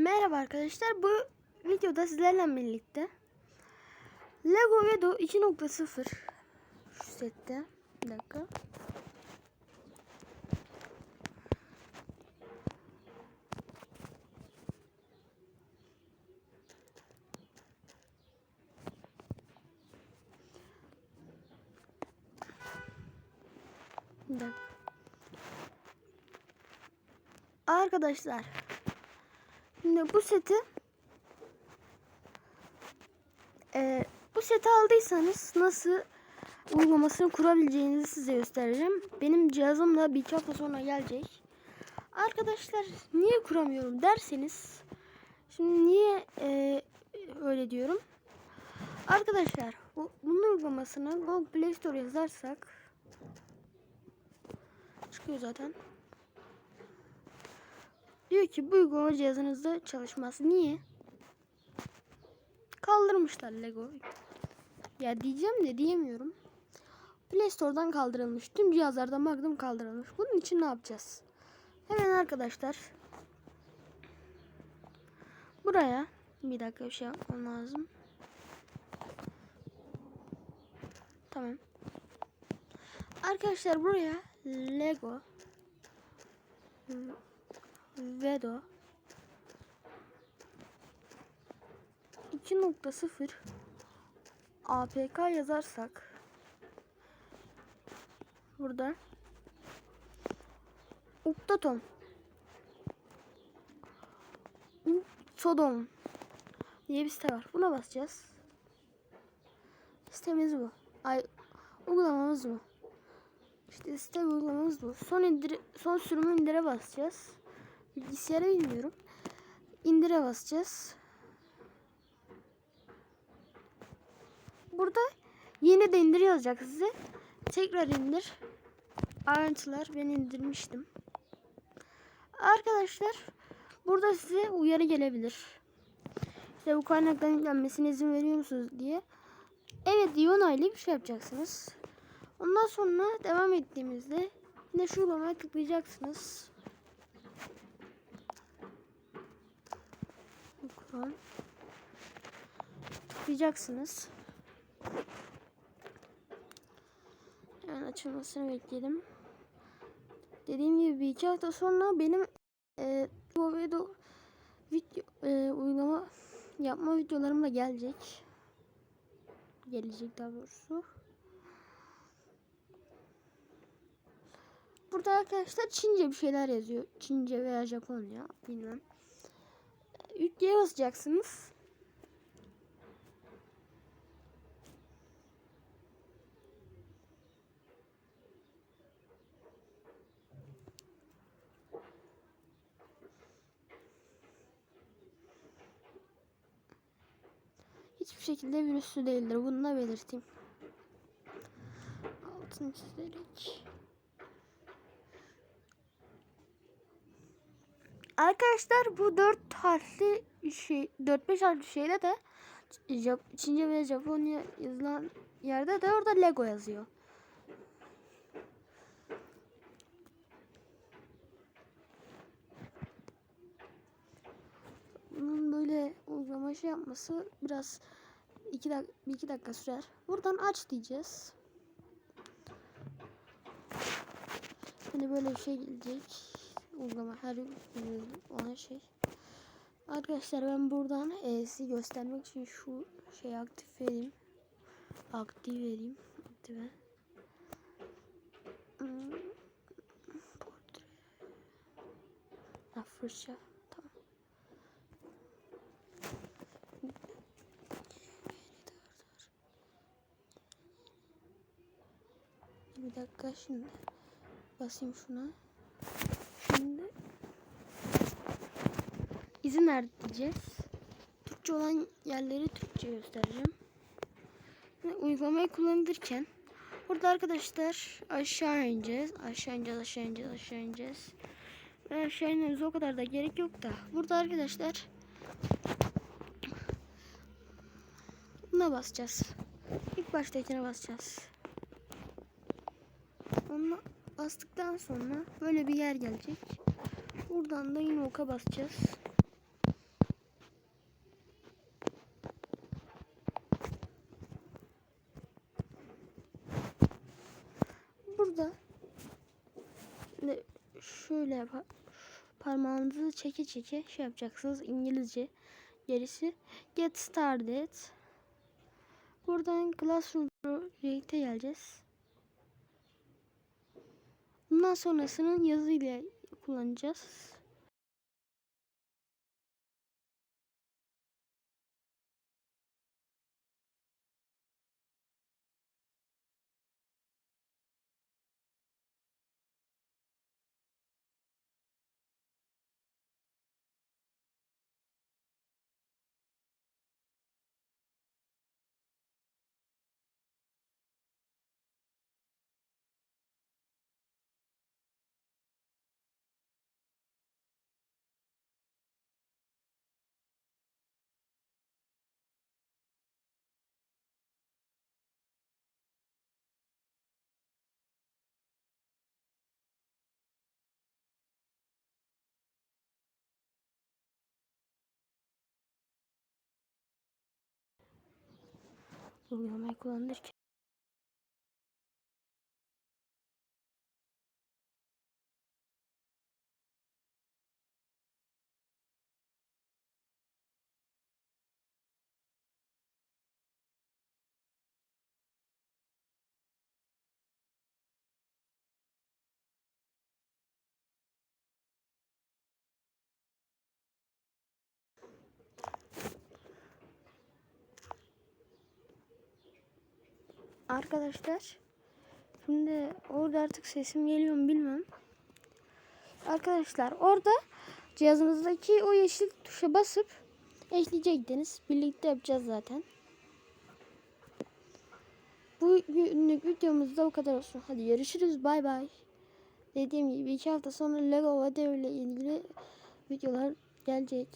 Merhaba arkadaşlar. Bu videoda sizlerle birlikte Lego Vedo 2.0 şu sette. Bir dakika. Bir dakika. Arkadaşlar Şimdi bu seti e, bu seti aldıysanız nasıl uygulamasını kurabileceğinizi size göstereceğim. Benim cihazım da bir iki hafta sonra gelecek. Arkadaşlar niye kuramıyorum derseniz şimdi niye e, öyle diyorum. Arkadaşlar bu, bunun uygulamasını Google Play Store yazarsak çıkıyor zaten. Diyor ki bu uygulama cihazınızda çalışmaz. Niye? Kaldırmışlar Lego. Ya diyeceğim de diyemiyorum. Play Store'dan kaldırılmış. Tüm cihazlardan baktım kaldırılmış. Bunun için ne yapacağız? Hemen arkadaşlar. Buraya bir dakika bir şey yapmam lazım. Tamam. Arkadaşlar buraya Lego Vedo 2.0 APK yazarsak burada Updatom Sodom diye bir site var. Buna basacağız. Sitemiz bu. Ay uygulamamız bu. İşte site uygulamamız bu. Son indir son sürümü indire basacağız. Bilgisayara bilmiyorum. İndire basacağız. Burada yeni de indir yazacak size. Tekrar indir. Ayrıntılar ben indirmiştim. Arkadaşlar burada size uyarı gelebilir. İşte bu kaynakların yüklenmesine izin veriyor musunuz diye. Evet diye onaylayıp şey yapacaksınız. Ondan sonra devam ettiğimizde yine şu uygulamaya tıklayacaksınız. Kur'an tıklayacaksınız. Yani açılmasını bekledim. Dediğim gibi bir iki hafta sonra benim e, video, video e, uygulama yapma videolarım da gelecek. Gelecek daha doğrusu. Burada arkadaşlar Çince bir şeyler yazıyor. Çince veya Japonya bilmem. Yükleye basacaksınız. Hiçbir şekilde virüslü değildir. Bunu da belirteyim. Altını çizerek. Arkadaşlar bu dört harfli şey, dört beş harfli şeyde de Çince ve Japonya yazılan yerde de orada Lego yazıyor. Bunun böyle uygulama şey yapması biraz iki, dak bir iki dakika sürer. Buradan aç diyeceğiz. Hani böyle bir şey gelecek uygulama her olan şey. Arkadaşlar ben buradan e, size göstermek için şu şeyi aktif edeyim. Aktif edeyim. Aktive. Hmm. Ha, fırça. Bir dakika şimdi basayım şuna. Şimdi izin ver diyeceğiz. Türkçe olan yerleri Türkçe göstereceğim. Uygulamayı kullanırken burada arkadaşlar aşağı ineceğiz. Aşağı ineceğiz, aşağı ineceğiz, aşağı ineceğiz. Ve aşağı inmemize o kadar da gerek yok da. Burada arkadaşlar buna basacağız. İlk baştakine basacağız. Onunla bastıktan sonra böyle bir yer gelecek. Buradan da yine oka basacağız. Parmağınızı çeke çeke şey yapacaksınız. İngilizce gerisi. Get started. Buradan Classroom Project'e geleceğiz. Bundan sonrasının yazı ile kullanacağız uygulamayı kullanırken Arkadaşlar şimdi orada artık sesim geliyor mu bilmem. Arkadaşlar orada cihazınızdaki o yeşil tuşa basıp ekleyecektiniz. Birlikte yapacağız zaten. Bu günlük videomuzda bu kadar olsun. Hadi görüşürüz. Bay bay. Dediğim gibi iki hafta sonra Lego ödevle ilgili videolar gelecek.